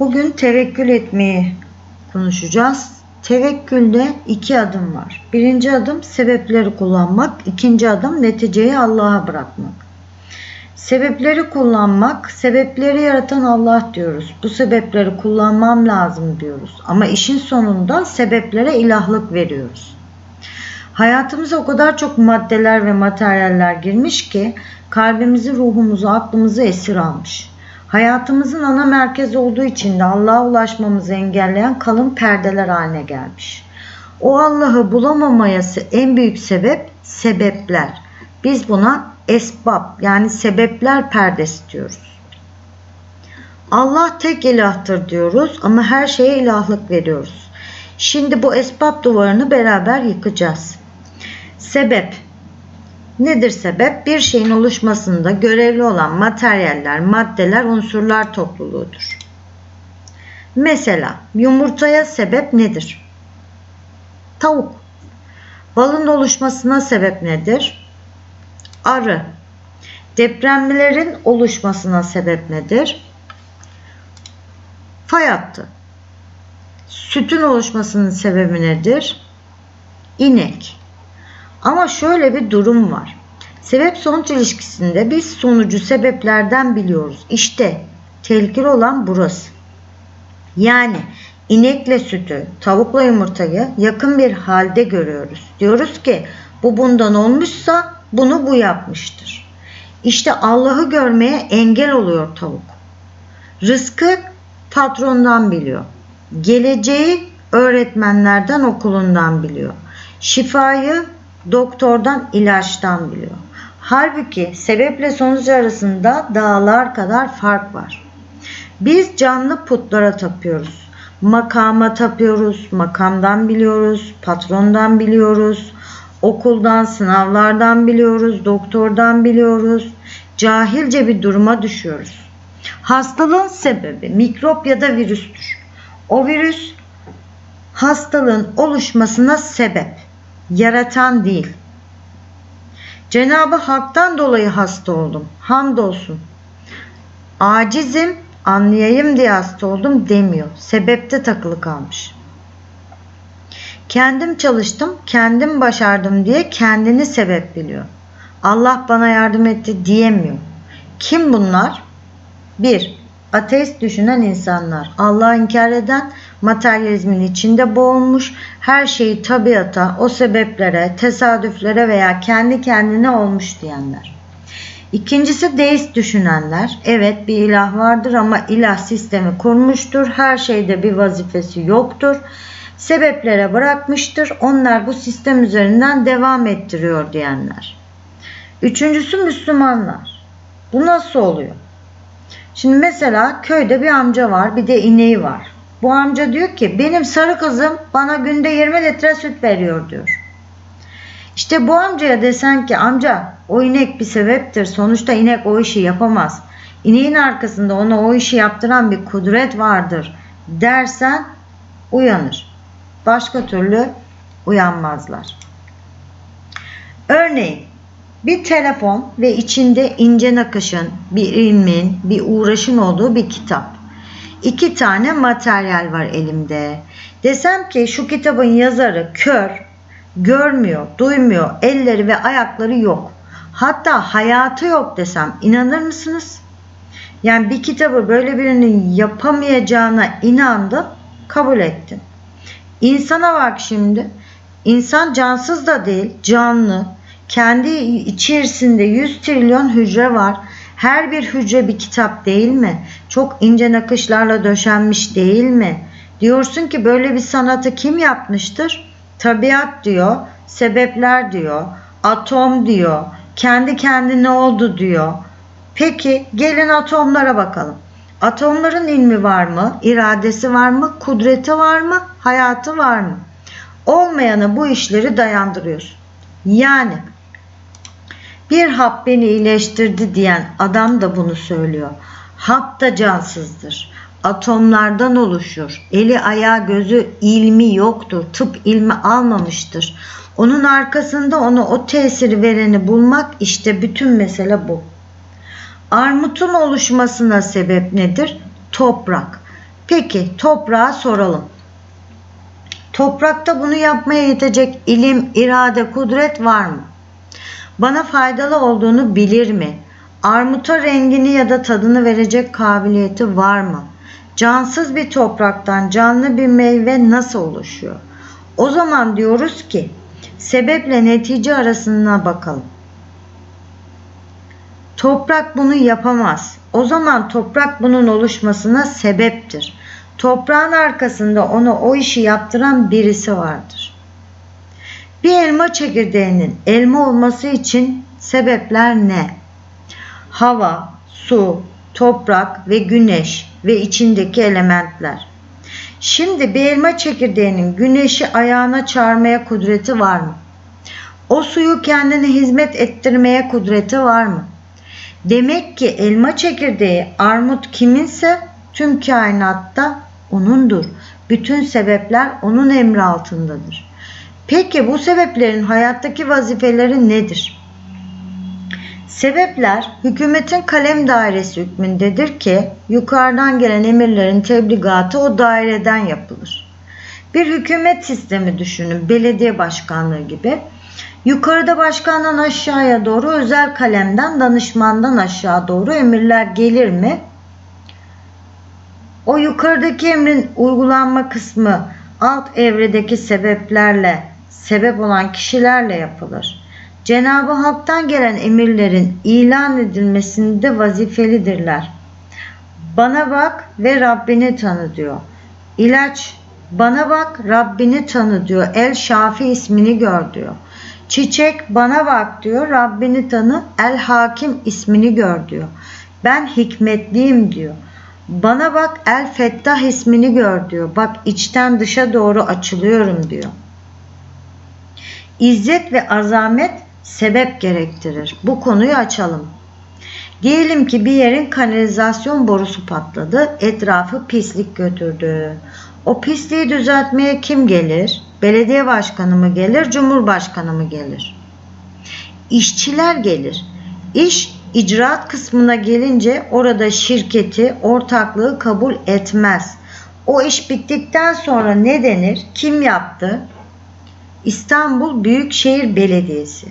Bugün tevekkül etmeyi konuşacağız. Tevekkülde iki adım var. Birinci adım sebepleri kullanmak, ikinci adım neticeyi Allah'a bırakmak. Sebepleri kullanmak, sebepleri yaratan Allah diyoruz. Bu sebepleri kullanmam lazım diyoruz. Ama işin sonunda sebeplere ilahlık veriyoruz. Hayatımıza o kadar çok maddeler ve materyaller girmiş ki kalbimizi, ruhumuzu, aklımızı esir almış. Hayatımızın ana merkez olduğu için de Allah'a ulaşmamızı engelleyen kalın perdeler haline gelmiş. O Allah'ı bulamamayası en büyük sebep sebepler. Biz buna esbab yani sebepler perdesi diyoruz. Allah tek ilahtır diyoruz ama her şeye ilahlık veriyoruz. Şimdi bu esbab duvarını beraber yıkacağız. Sebep Nedir sebep? Bir şeyin oluşmasında görevli olan materyaller, maddeler, unsurlar topluluğudur. Mesela yumurtaya sebep nedir? Tavuk. Balın oluşmasına sebep nedir? Arı. Depremlerin oluşmasına sebep nedir? Fay hattı. Sütün oluşmasının sebebi nedir? İnek. Ama şöyle bir durum var. Sebep sonuç ilişkisinde biz sonucu sebeplerden biliyoruz. İşte tehlikeli olan burası. Yani inekle sütü, tavukla yumurtayı yakın bir halde görüyoruz. Diyoruz ki bu bundan olmuşsa bunu bu yapmıştır. İşte Allah'ı görmeye engel oluyor tavuk. Rızkı patrondan biliyor. Geleceği öğretmenlerden okulundan biliyor. Şifayı doktordan ilaçtan biliyor. Halbuki sebeple sonuç arasında dağlar kadar fark var. Biz canlı putlara tapıyoruz. Makama tapıyoruz, makamdan biliyoruz, patrondan biliyoruz, okuldan, sınavlardan biliyoruz, doktordan biliyoruz. Cahilce bir duruma düşüyoruz. Hastalığın sebebi mikrop ya da virüstür. O virüs hastalığın oluşmasına sebep yaratan değil. Cenabı Hak'tan dolayı hasta oldum. Hamdolsun. Acizim, anlayayım diye hasta oldum demiyor. Sebepte takılı kalmış. Kendim çalıştım, kendim başardım diye kendini sebep biliyor. Allah bana yardım etti diyemiyor. Kim bunlar? 1. Ateist düşünen insanlar. Allah'ı inkar eden materyalizmin içinde boğulmuş, her şeyi tabiata, o sebeplere, tesadüflere veya kendi kendine olmuş diyenler. İkincisi deist düşünenler. Evet bir ilah vardır ama ilah sistemi kurmuştur. Her şeyde bir vazifesi yoktur. Sebeplere bırakmıştır. Onlar bu sistem üzerinden devam ettiriyor diyenler. Üçüncüsü Müslümanlar. Bu nasıl oluyor? Şimdi mesela köyde bir amca var, bir de ineği var. Bu amca diyor ki benim sarı kızım bana günde 20 litre süt veriyor diyor. İşte bu amcaya desen ki amca o inek bir sebeptir. Sonuçta inek o işi yapamaz. İneğin arkasında ona o işi yaptıran bir kudret vardır dersen uyanır. Başka türlü uyanmazlar. Örneğin bir telefon ve içinde ince nakışın, bir ilmin, bir uğraşın olduğu bir kitap iki tane materyal var elimde. Desem ki şu kitabın yazarı kör, görmüyor, duymuyor, elleri ve ayakları yok. Hatta hayatı yok desem inanır mısınız? Yani bir kitabı böyle birinin yapamayacağına inandım, kabul ettim. İnsana bak şimdi. İnsan cansız da değil, canlı. Kendi içerisinde 100 trilyon hücre var. Her bir hücre bir kitap değil mi? Çok ince nakışlarla döşenmiş değil mi? Diyorsun ki böyle bir sanatı kim yapmıştır? Tabiat diyor, sebepler diyor, atom diyor, kendi kendine oldu diyor. Peki gelin atomlara bakalım. Atomların ilmi var mı? İradesi var mı? Kudreti var mı? Hayatı var mı? Olmayanı bu işleri dayandırıyorsun. Yani bir hap beni iyileştirdi diyen adam da bunu söylüyor. Hap da cansızdır. Atomlardan oluşur. Eli ayağı gözü ilmi yoktur. Tıp ilmi almamıştır. Onun arkasında ona o tesiri vereni bulmak işte bütün mesele bu. Armutun oluşmasına sebep nedir? Toprak. Peki toprağa soralım. Toprakta bunu yapmaya yetecek ilim, irade, kudret var mı? Bana faydalı olduğunu bilir mi? Armuta rengini ya da tadını verecek kabiliyeti var mı? Cansız bir topraktan canlı bir meyve nasıl oluşuyor? O zaman diyoruz ki sebeple netice arasına bakalım. Toprak bunu yapamaz. O zaman toprak bunun oluşmasına sebeptir. Toprağın arkasında ona o işi yaptıran birisi vardır. Bir elma çekirdeğinin elma olması için sebepler ne? Hava, su, toprak ve güneş ve içindeki elementler. Şimdi bir elma çekirdeğinin güneşi ayağına çağırmaya kudreti var mı? O suyu kendine hizmet ettirmeye kudreti var mı? Demek ki elma çekirdeği armut kiminse tüm kainatta onundur. Bütün sebepler onun emri altındadır. Peki bu sebeplerin hayattaki vazifeleri nedir? Sebepler hükümetin kalem dairesi hükmündedir ki yukarıdan gelen emirlerin tebligatı o daireden yapılır. Bir hükümet sistemi düşünün, belediye başkanlığı gibi. Yukarıda başkandan aşağıya doğru özel kalemden danışmandan aşağı doğru emirler gelir mi? O yukarıdaki emrin uygulanma kısmı alt evredeki sebeplerle, sebep olan kişilerle yapılır. Cenab-ı Hak'tan gelen emirlerin ilan edilmesinde vazifelidirler. Bana bak ve Rabbini tanı diyor. İlaç bana bak Rabbini tanı diyor. El Şafi ismini gör diyor. Çiçek bana bak diyor. Rabbini tanı. El Hakim ismini gör diyor. Ben hikmetliyim diyor. Bana bak El Fettah ismini gör diyor. Bak içten dışa doğru açılıyorum diyor. İzzet ve azamet sebep gerektirir. Bu konuyu açalım. Diyelim ki bir yerin kanalizasyon borusu patladı, etrafı pislik götürdü. O pisliği düzeltmeye kim gelir? Belediye başkanı mı gelir, cumhurbaşkanı mı gelir? İşçiler gelir. İş icraat kısmına gelince orada şirketi, ortaklığı kabul etmez. O iş bittikten sonra ne denir? Kim yaptı? İstanbul Büyükşehir Belediyesi.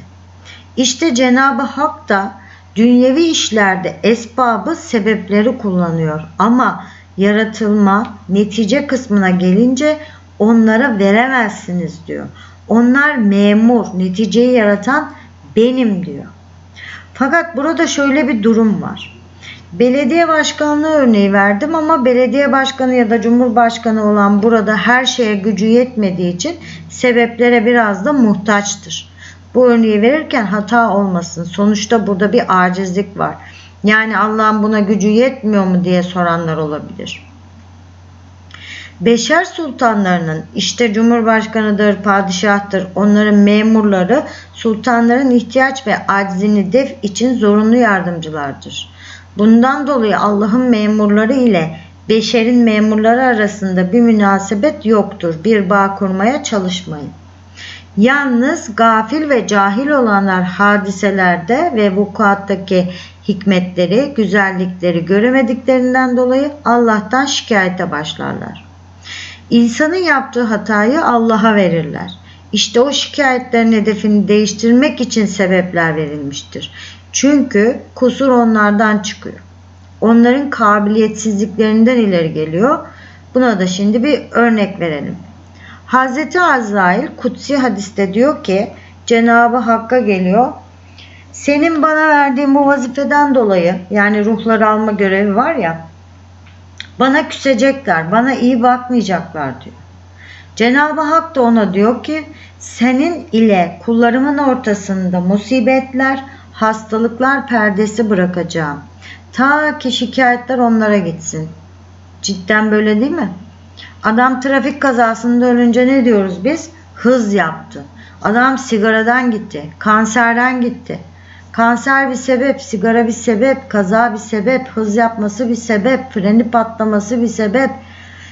İşte Cenab-ı Hak da dünyevi işlerde esbabı sebepleri kullanıyor ama yaratılma, netice kısmına gelince onlara veremezsiniz diyor. Onlar memur, neticeyi yaratan benim diyor. Fakat burada şöyle bir durum var. Belediye başkanlığı örneği verdim ama belediye başkanı ya da cumhurbaşkanı olan burada her şeye gücü yetmediği için sebeplere biraz da muhtaçtır. Bu örneği verirken hata olmasın. Sonuçta burada bir acizlik var. Yani Allah'ın buna gücü yetmiyor mu diye soranlar olabilir. Beşer sultanlarının işte cumhurbaşkanıdır, padişahtır, onların memurları sultanların ihtiyaç ve aczini def için zorunlu yardımcılardır. Bundan dolayı Allah'ın memurları ile beşerin memurları arasında bir münasebet yoktur. Bir bağ kurmaya çalışmayın. Yalnız gafil ve cahil olanlar hadiselerde ve vukuattaki hikmetleri, güzellikleri göremediklerinden dolayı Allah'tan şikayete başlarlar. İnsanın yaptığı hatayı Allah'a verirler. İşte o şikayetlerin hedefini değiştirmek için sebepler verilmiştir. Çünkü kusur onlardan çıkıyor. Onların kabiliyetsizliklerinden ileri geliyor. Buna da şimdi bir örnek verelim. Hazreti Azrail kutsi hadiste diyor ki Cenabı Hakk'a geliyor. Senin bana verdiğin bu vazifeden dolayı yani ruhları alma görevi var ya bana küsecekler, bana iyi bakmayacaklar diyor. Cenab-ı Hak da ona diyor ki senin ile kullarımın ortasında musibetler, hastalıklar perdesi bırakacağım. Ta ki şikayetler onlara gitsin. Cidden böyle değil mi? Adam trafik kazasında ölünce ne diyoruz biz? Hız yaptı. Adam sigaradan gitti, kanserden gitti. Kanser bir sebep, sigara bir sebep, kaza bir sebep, hız yapması bir sebep, freni patlaması bir sebep,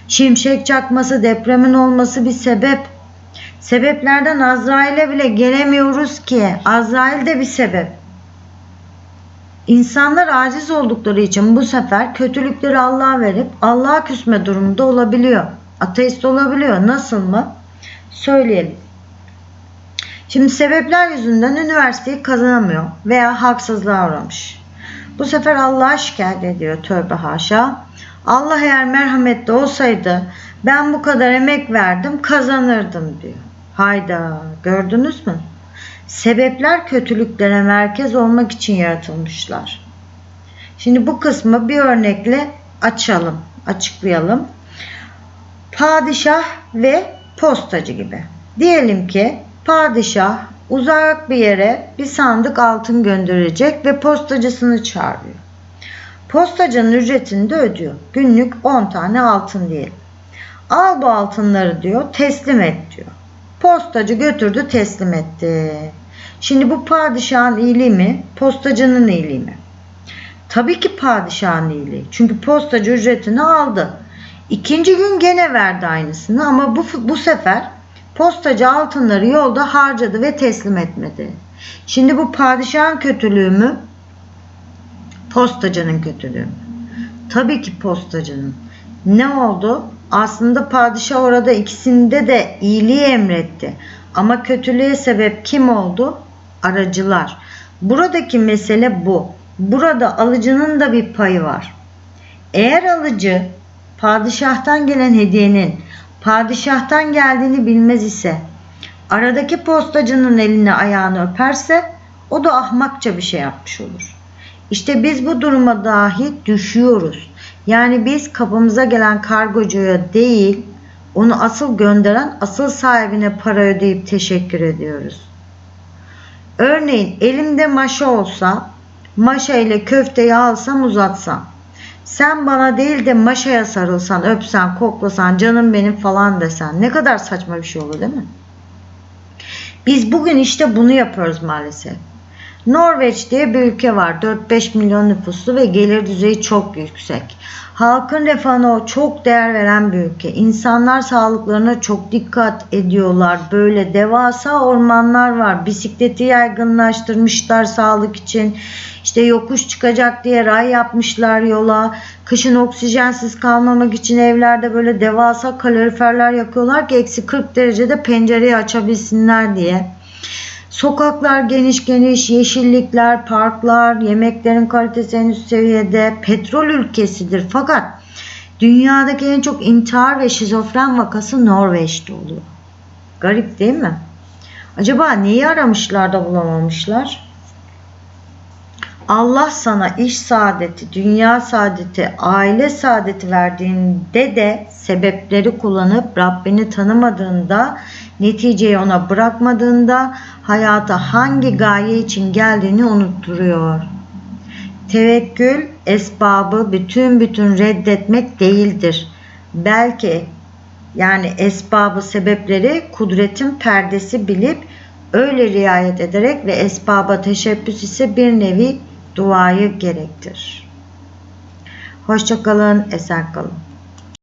şimşek çakması, depremin olması bir sebep. Sebeplerden Azrail'e bile gelemiyoruz ki. Azrail de bir sebep. İnsanlar aciz oldukları için bu sefer kötülükleri Allah'a verip Allah'a küsme durumunda olabiliyor. Ateist olabiliyor. Nasıl mı? Söyleyelim. Şimdi sebepler yüzünden üniversiteyi kazanamıyor veya haksızlığa uğramış. Bu sefer Allah'a şikayet ediyor tövbe haşa. Allah eğer merhametli olsaydı ben bu kadar emek verdim kazanırdım diyor. Hayda gördünüz mü? Sebepler kötülüklere merkez olmak için yaratılmışlar. Şimdi bu kısmı bir örnekle açalım, açıklayalım. Padişah ve postacı gibi. Diyelim ki padişah uzak bir yere bir sandık altın gönderecek ve postacısını çağırıyor. Postacının ücretini de ödüyor. Günlük 10 tane altın diyelim. Al bu altınları diyor, teslim et diyor. Postacı götürdü, teslim etti. Şimdi bu padişahın iyiliği mi, postacının iyiliği mi? Tabii ki padişahın iyiliği. Çünkü postacı ücretini aldı. İkinci gün gene verdi aynısını ama bu, bu sefer postacı altınları yolda harcadı ve teslim etmedi. Şimdi bu padişahın kötülüğü mü? Postacının kötülüğü mü? Tabii ki postacının. Ne oldu? Aslında padişah orada ikisinde de iyiliği emretti. Ama kötülüğe sebep kim oldu? Aracılar. Buradaki mesele bu. Burada alıcının da bir payı var. Eğer alıcı padişahtan gelen hediyenin padişahtan geldiğini bilmez ise aradaki postacının elini ayağını öperse o da ahmakça bir şey yapmış olur. İşte biz bu duruma dahi düşüyoruz. Yani biz kapımıza gelen kargocuya değil, onu asıl gönderen asıl sahibine para ödeyip teşekkür ediyoruz. Örneğin elimde maşa olsa, maşa ile köfteyi alsam uzatsam. Sen bana değil de maşaya sarılsan, öpsen, koklasan, canım benim falan desen ne kadar saçma bir şey olur değil mi? Biz bugün işte bunu yapıyoruz maalesef. Norveç diye bir ülke var. 4-5 milyon nüfuslu ve gelir düzeyi çok yüksek. Halkın refahına çok değer veren bir ülke. İnsanlar sağlıklarına çok dikkat ediyorlar. Böyle devasa ormanlar var. Bisikleti yaygınlaştırmışlar sağlık için. İşte yokuş çıkacak diye ray yapmışlar yola. Kışın oksijensiz kalmamak için evlerde böyle devasa kaloriferler yakıyorlar ki eksi 40 derecede pencereyi açabilsinler diye. Sokaklar geniş geniş, yeşillikler, parklar, yemeklerin kalitesi en üst seviyede, petrol ülkesidir. Fakat dünyadaki en çok intihar ve şizofren vakası Norveç'te oluyor. Garip değil mi? Acaba neyi aramışlar da bulamamışlar? Allah sana iş saadeti, dünya saadeti, aile saadeti verdiğinde de sebepleri kullanıp Rabbini tanımadığında, neticeyi ona bırakmadığında hayata hangi gaye için geldiğini unutturuyor. Tevekkül esbabı bütün bütün reddetmek değildir. Belki yani esbabı sebepleri kudretin perdesi bilip öyle riayet ederek ve esbaba teşebbüs ise bir nevi duayı gerektir. Hoşçakalın, esen kalın.